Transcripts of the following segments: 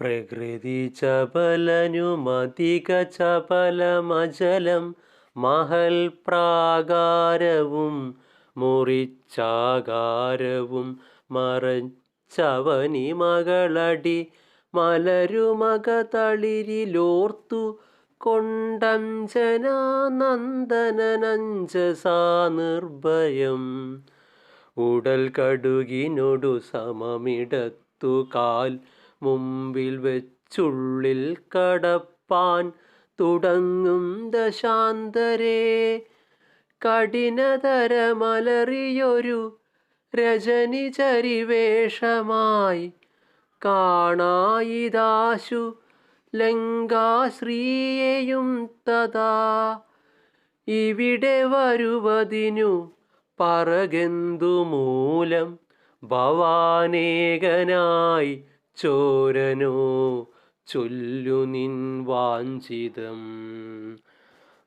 പ്രകൃതി ചപലനുമധിക ചപലമചലം മഹൽ പ്രാകാരവും മുറിച്ചാകാരവും മറച്ചവനി മകളടി മലരുമകതളിരിലോർത്തു കൊണ്ടഞ്ചനാനന്ദനഞ്ചസാ നിർഭയം. ഉടൽ കടുകിനൊടു സമമിടത്തു കാൽ മുമ്പിൽ വെച്ചുള്ളിൽ കടപ്പാൻ തുടങ്ങും ദശാന്തരേ. കഠിനതരമലറിയൊരു രജനി ചരിവേഷമായി കാണായിതാശു ലങ്കാശ്രീയെയും തഥാ. ഇവിടെ വരുവതിനു പറകെന്തു മൂലം ഭവാനേകനായി ചോരനോ ചൊല്ലു നിൻ വാഞ്ചിതം.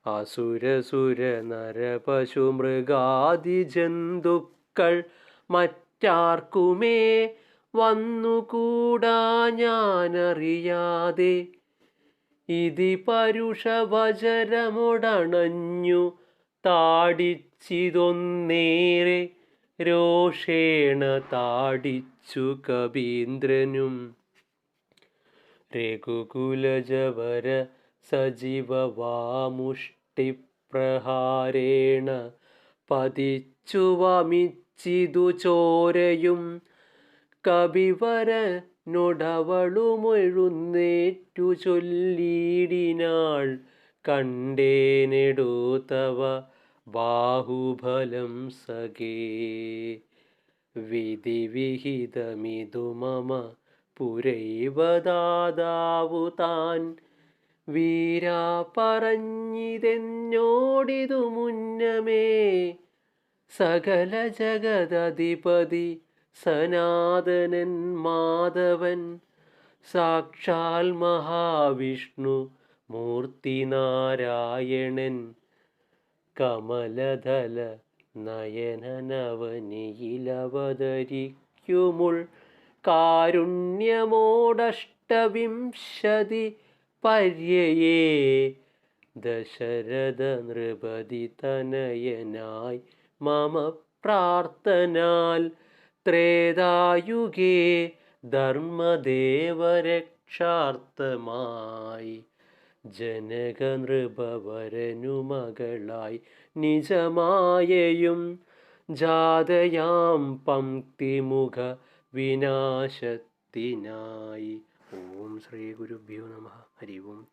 അസുരസുര നരപശു മൃഗാദി ജന്തുക്കൾ മറ്റാർക്കുമേ വന്നുകൂടാ ഞാനറിയാതെ. ഇതി പരുഷവചരമൊടണഞ്ഞു താടിച്ചിതൊന്നേറെ രോഷേണ താടിച്ചു കവീന്ദ്രനും. രഘുകുലജവര സജീവവാമുഷ്ടിപ്രഹാരേണ പതിച്ചു വമിച്ചിതു ചോരയും. കവിവരനൊടവളുമെഴുന്നേറ്റു നൊടവളുമൊഴുന്നേറ്റു ചൊല്ലിടിനാൾ തവ ബാഹുബലം സഖേ. വിധിവിഹിതമിതു മമ പുരൈവദാതാവു താൻ. വീരാ പറഞ്ഞിതെന്നോടിതു മുന്നമേ. സകല ജഗദധിപതി സനാതനൻ മാധവൻ. സാക്ഷാൽ മഹാവിഷ്ണു മൂർത്തിനാരായണൻ. കമലദല നയനനവനിയിലവതരിക്കുമുൾ കാരുണ്യമോടഷ്ടവിംശതി പര്യയേ ദശരഥ നൃപതി തനയനായി മമ പ്രാർത്ഥനാൽ ത്രേതായുഗേ ധർമ്മദേവരക്ഷാർത്ഥമായി ജനകനൃപവരനു മകളായി നിജമായയും ജാതയാം പംക്തിമുഖ വിനാശത്തിനായി. ഓം ശ്രീ ഗുരുഭ്യോ നമ. ഹരി ഓം